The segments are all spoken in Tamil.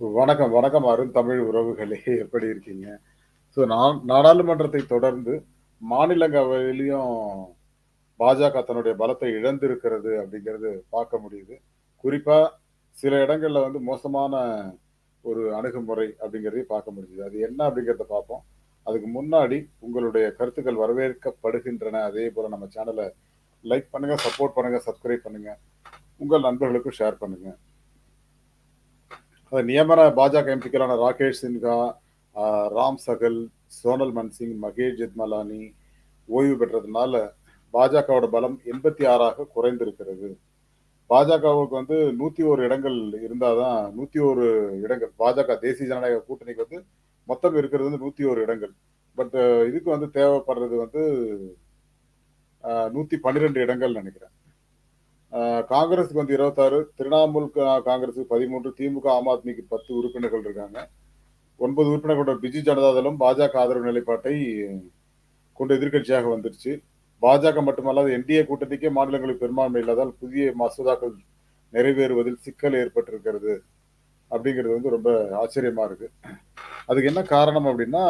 வணக்கம், வணக்கம் அருந்தமிழ் உறவுகளே! எப்படி இருக்கீங்க? ஸோ நான் நாடாளுமன்றத்தை தொடர்ந்து மாநிலங்களவையிலயும் பாஜக தன்னுடைய பலத்தை இழந்திருக்கிறது அப்படிங்கிறது பார்க்க முடியுது. குறிப்பா சில இடங்கள்ல வந்து மோசமான ஒரு அணுகுமுறை அப்படிங்கிறதையும் பார்க்க முடியுது. அது என்ன அப்படிங்கிறத பார்ப்போம். அதுக்கு முன்னாடி உங்களுடைய கருத்துக்கள் வரவேற்கப்படுகின்றன. அதே போல் நம்ம சேனலை லைக் பண்ணுங்க, சப்போர்ட் பண்ணுங்க, சப்ஸ்கிரைப் பண்ணுங்க. உங்கள் நண்பர்களுக்கும் ஷேர் பண்ணுங்க. அது நியமன பாஜக எம்பிக்களான ராகேஷ் சின்ஹா, ராம் சகல், சோனல் மன்சிங், மகேஷ் ஜெத்மலானி ஓய்வு பெற்றதுனால பாஜகவோட பலம் 86ஆக குறைந்திருக்கிறது. பாஜகவுக்கு வந்து 101 இடங்கள் இருந்தாதான் தான் 101 இடங்கள் பாஜக தேசிய ஜனநாயக கூட்டணிக்கு வந்து மொத்தம் இருக்கிறது வந்து 101 இடங்கள். பட் இதுக்கு வந்து தேவைப்படுறது வந்து நூத்தி பன்னிரெண்டு இடங்கள் நினைக்கிறேன் காங்கிரஸுக்கு வந்து 26, திரிணாமுல் கா காங்கிரஸுக்கு 13, திமுக, ஆம் ஆத்மிக்கு 10 உறுப்பினர்கள் இருக்காங்க. ஒன்பது உறுப்பினர் கொண்ட பிஜு ஜனதாதளம் பாஜக ஆதரவு நிலைப்பாட்டை கொண்டு எதிர்க்கட்சியாக வந்துருச்சு. பாஜக மட்டுமல்லாது என்டிஏ கூட்டணிக்கே மாநிலங்களில் பெரும்பான்மை இல்லாததால் புதிய மசோதாக்கள் நிறைவேறுவதில் சிக்கல் ஏற்பட்டிருக்கிறது. அப்படிங்கிறது வந்து ரொம்ப ஆச்சரியமா இருக்கு. அதுக்கு என்ன காரணம் அப்படின்னா,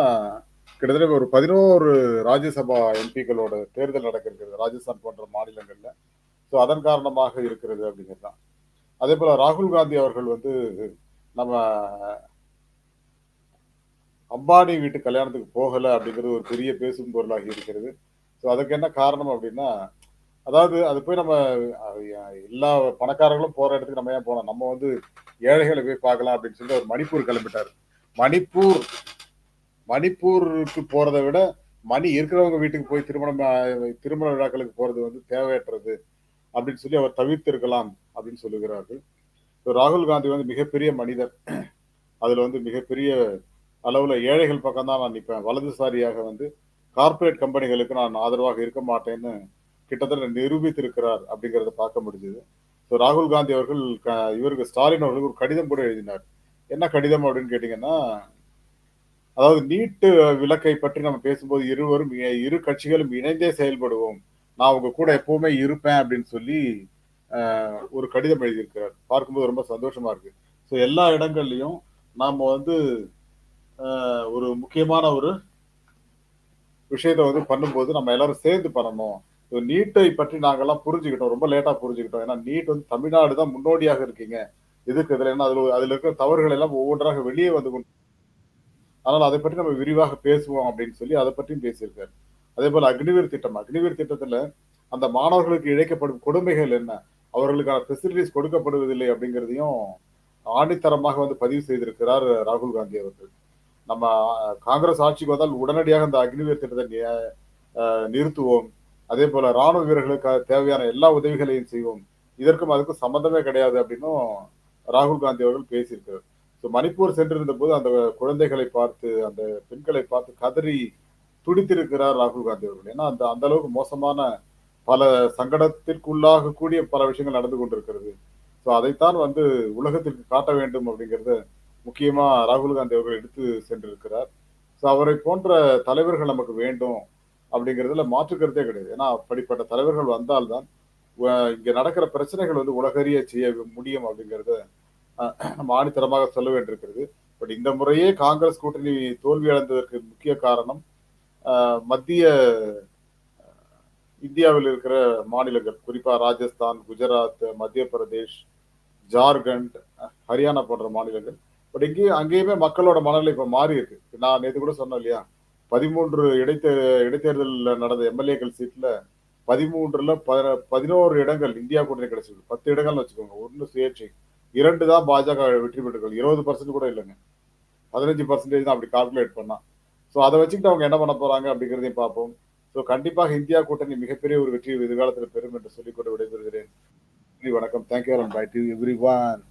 கிட்டத்தட்ட ஒரு 11 ராஜ்யசபா எம்பிக்களோட தேர்தல் நடக்க இருக்கிறது. ராஜஸ்தான் போன்ற மாநிலங்கள்ல. ஸோ அதன் காரணமாக இருக்கிறது அப்படிங்கிறது தான். அதே போல் ராகுல் காந்தி அவர்கள் வந்து நம்ம அம்பானி வீட்டு கல்யாணத்துக்கு போகலை அப்படிங்கிறது ஒரு பெரிய பேசும் பொருளாகி இருக்கிறது. ஸோ அதுக்கு என்ன காரணம் அப்படின்னா, அதாவது அது போய் நம்ம எல்லா பணக்காரர்களும் போகிற இடத்துக்கு நம்ம ஏன் போனோம் நம்ம வந்து ஏழைகளை போய் பார்க்கலாம் அப்படின்னு சொல்லிட்டு அவர் மணிப்பூர் கிளம்பிட்டார் மணிப்பூர் மணிப்பூருக்கு போகிறத விட, மணி இருக்கிறவங்க வீட்டுக்கு போய் திருமணம் திருமண விழாக்களுக்கு போறது வந்து தேவையற்றது. அப்படின்னு சொல்லி அவர் தவிர்த்திருக்கலாம் அப்படின்னு சொல்லுகிறார்கள். ஸோ ராகுல் காந்தி வந்து மிகப்பெரிய மனிதர். அதில் வந்து மிகப்பெரிய அளவில் ஏழைகள் பக்கம் தான் நான் நிற்பேன் வலதுசாரியாக வந்து கார்ப்பரேட் கம்பெனிகளுக்கு நான் ஆதரவாக இருக்க மாட்டேன்னு கிட்டத்தட்ட நிரூபித்திருக்கிறார் அப்படிங்கிறத பார்க்க முடிஞ்சது. ஸோ ராகுல் காந்தி அவர்கள் க இவருக்கு ஸ்டாலின் அவர்களுக்கு ஒரு கடிதம் கூட எழுதினார். என்ன கடிதம் அப்படின்னு கேட்டிங்கன்னா அதாவது நீட்டு விலக்கை பற்றி நம்ம பேசும்போது இருவரும் இரு கட்சிகளும் இணைந்தே செயல்படுவோம். நான் உங்க கூட எப்பவுமே இருப்பேன் அப்படின்னு சொல்லி ஒரு கடிதம் எழுதியிருக்கிறார். பார்க்கும்போது ரொம்ப சந்தோஷமா இருக்கு. ஸோ எல்லா இடங்கள்லையும் நாம வந்து ஒரு முக்கியமான ஒரு விஷயத்த வந்து பண்ணும்போது நம்ம எல்லாரும் சேர்ந்து பண்ணணும். ஸோ நீட்டை பற்றி நாங்கலாம் புரிஞ்சுக்கிட்டோம். ரொம்ப லேட்டாக புரிஞ்சுக்கிட்டோம். ஏன்னா நீட் வந்து தமிழ்நாடு தான் முன்னோடியாக இருக்கீங்க. எதுக்கு இதில் ஏன்னா அதில் அதில் இருக்கிற தவறுகள் எல்லாம் ஒவ்வொன்றாக வெளியே வந்து கொண்டு அதனால அதைப் பற்றி நம்ம விரிவாக பேசுவோம் அப்படின்னு சொல்லி அதை பற்றியும் பேசியிருக்காரு. அதே போல அக்னிவீர் திட்டம். அக்னிவீர் திட்டத்துல அந்த மாணவர்களுக்கு இழைக்கப்படும் கொடுமைகள் என்ன? அவர்களுக்கான ஃபெசிலிட்டிஸ் கொடுக்கப்படுவதில்லை அப்படிங்கிறதையும் ஆணித்தரமாக வந்து பதிவு செய்திருக்கிறார் ராகுல் காந்தி அவர்கள். நம்ம காங்கிரஸ் ஆட்சிக்கு வந்தால் உடனடியாக அந்த அக்னிவீர் திட்டத்தை நிறுத்துவோம் அதே போல ராணுவ வீரர்களுக்கு தேவையான எல்லா உதவிகளையும் செய்வோம். இதற்கும் அதுக்கும் சம்மந்தமே கிடையாது அப்படின்னும் ராகுல் காந்தி அவர்கள் பேசியிருக்கிறார். ஸோ மணிப்பூர் சென்றிருந்தபோது அந்த குழந்தைகளை பார்த்து, அந்த பெண்களை பார்த்து கதறி துடித்திருக்கிறார் ராகுல் காந்தி அவர்கள். ஏன்னா அந்த அந்த அளவுக்கு மோசமான பல சங்கடத்திற்குள்ளாகக்கூடிய பல விஷயங்கள் நடந்து கொண்டிருக்கிறது. ஸோ அதைத்தான் வந்து உலகத்திற்கு காட்ட வேண்டும் அப்படிங்கிறத முக்கியமா ராகுல் காந்தி அவர்கள் எடுத்து சென்றிருக்கிறார். ஸோ அவரை போன்ற தலைவர்கள் நமக்கு வேண்டும் அப்படிங்கிறதுல மாற்று கருத்தே கிடையாது. ஏன்னா அப்படிப்பட்ட தலைவர்கள் வந்தால் தான் இங்க நடக்கிற பிரச்சனைகள் வந்து உலகறிய செய்ய முடியும் அப்படிங்கிறத நம்ம ஆணித்தரமாக சொல்ல வேண்டியிருக்கிறது. பட் இந்த முறையே காங்கிரஸ் கூட்டணி தோல்வி அடைந்ததற்கு முக்கிய காரணம் மத்திய இந்தியாவில் இருக்கிற மாநிலங்கள். குறிப்பா ராஜஸ்தான், குஜராத், மத்திய பிரதேஷ், ஜார்க்கண்ட், ஹரியானா போன்ற மாநிலங்கள். பட் இங்கேயும் அங்கேயுமே மக்களோட மனநிலை இப்ப மாறி இருக்கு. நான் நேற்று கூட சொன்னேன் இல்லையா? 13 இடைத்தே இடைத்தேர்தலில் நடந்த எம்.எல்.ஏக்கள் சீட்ல பதிமூன்றுல பதினோரு இடங்கள் இந்தியா கூட்டணி கிடைச்சிருக்கு. 10 இடங்கள்னு வச்சுக்கோங்க. 1 சுயேட்சை. இரண்டு தான் பாஜக வெற்றி பெற்றுக்கள் இருபது பர்சன்ட் கூட இல்லைங்க பதினஞ்சு பர்சன்டேஜ் தான் அப்படி கால்குலேட் பண்ணா. ஸோ அதை வச்சுக்கிட்டு அவங்க என்ன பண்ண போறாங்க அப்படிங்கிறதையும் பார்ப்போம். ஸோ கண்டிப்பாக இந்தியா கூட்டணி மிகப்பெரிய ஒரு வெற்றியை எதிர்காலத்தில் பெறும் என்று சொல்லிக்கொண்டு விடைபெறுகிறேன். நன்றி, வணக்கம். Thank you and bye to everyone.